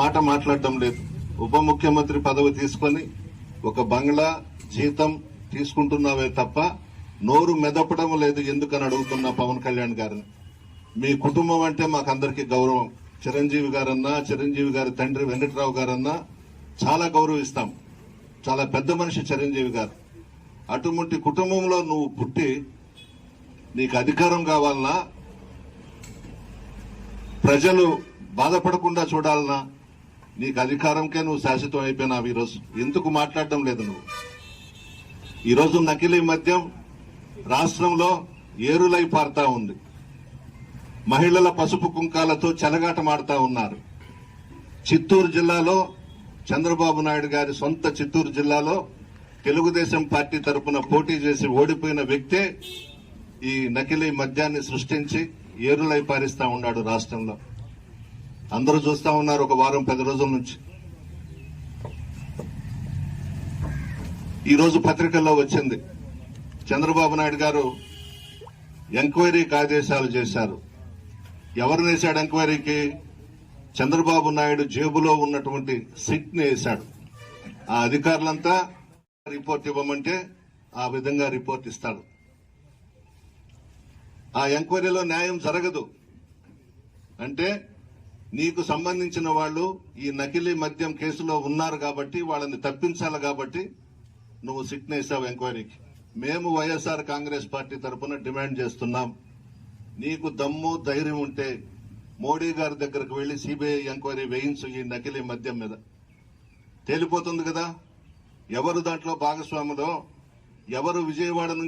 మాట మాట్లాడడం లేదు. ఉప ముఖ్యమంత్రి పదవి తీసుకొని ఒక బంగ్లా జీతం తీసుకుంటున్నావే తప్ప నోరు మెదపడం లేదు ఎందుకని అడుగుతున్నా పవన్ కళ్యాణ్ గారిని. మీ కుటుంబం అంటే మాకందరికీ గౌరవం. చిరంజీవి గారన్నా చిరంజీవి గారి తండ్రి వెంకటరావు గారన్నా చాలా గౌరవిస్తాం. చాలా పెద్ద మనిషి చిరంజీవి గారు. అటువంటి కుటుంబంలో నువ్వు పుట్టి నీకు అధికారం కావాలన్నా ప్రజలు బాధపడకుండా చూడాలనా నీకు అధికారంకే నువ్వు శాశ్వతం అయిపోయినావు ఈరోజు ఎందుకు మాట్లాడడం లేదు నువ్వు? ఈరోజు నకిలీ మద్యం రాష్ట్రంలో ఏరులై పారుతా ఉంది. మహిళల పసుపు కుంకాలతో చెలగాటమాడుతా ఉన్నారు. చిత్తూరు జిల్లాలో చంద్రబాబు నాయుడు గారి సొంత చిత్తూరు జిల్లాలో తెలుగుదేశం పార్టీ తరపున పోటీ చేసి ఓడిపోయిన వ్యక్తే ఈ నకిలీ మద్యాన్ని సృష్టించి ఏరులై పారిస్తా ఉన్నాడు రాష్ట్రంలో. అందరూ చూస్తా ఉన్నారు ఒక వారం పది రోజుల నుంచి. ఈరోజు పత్రికల్లో వచ్చింది. చంద్రబాబు నాయుడు గారు ఎంక్వైరీకి ఆదేశాలు చేశారు. ఎవరు వేశాడు ఎంక్వైరీకి? చంద్రబాబు నాయుడు జేబులో ఉన్నటువంటి సిట్ని వేశాడు ఆ అధికారులంతా రిపోర్ట్ ఇవ్వమంటే ఆ విధంగా రిపోర్ట్ ఇస్తాడు. ఆ ఎంక్వైరీలో న్యాయం జరగదు. అంటే నీకు సంబంధించిన వాళ్ళు ఈ నకిలీ మద్యం కేసులో ఉన్నారు కాబట్టి వాళ్ళని తప్పించాలి కాబట్టి నువ్వు సిట్ వేసావు ఎంక్వైరీకి. మేము వైఎస్ఆర్ కాంగ్రెస్ పార్టీ తరఫున డిమాండ్ చేస్తున్నాం. నీకు దమ్ము ధైర్యం ఉంటే మోడీ గారి దగ్గరకు వెళ్ళి సిబిఐ ఎంక్వైరీ వేయించు ఈ నకిలీ మద్యం మీద. తేలిపోతుంది కదా? ఎవరు దాంట్లో భాగస్వాములో? ఎవరు విజయవాడ నుంచి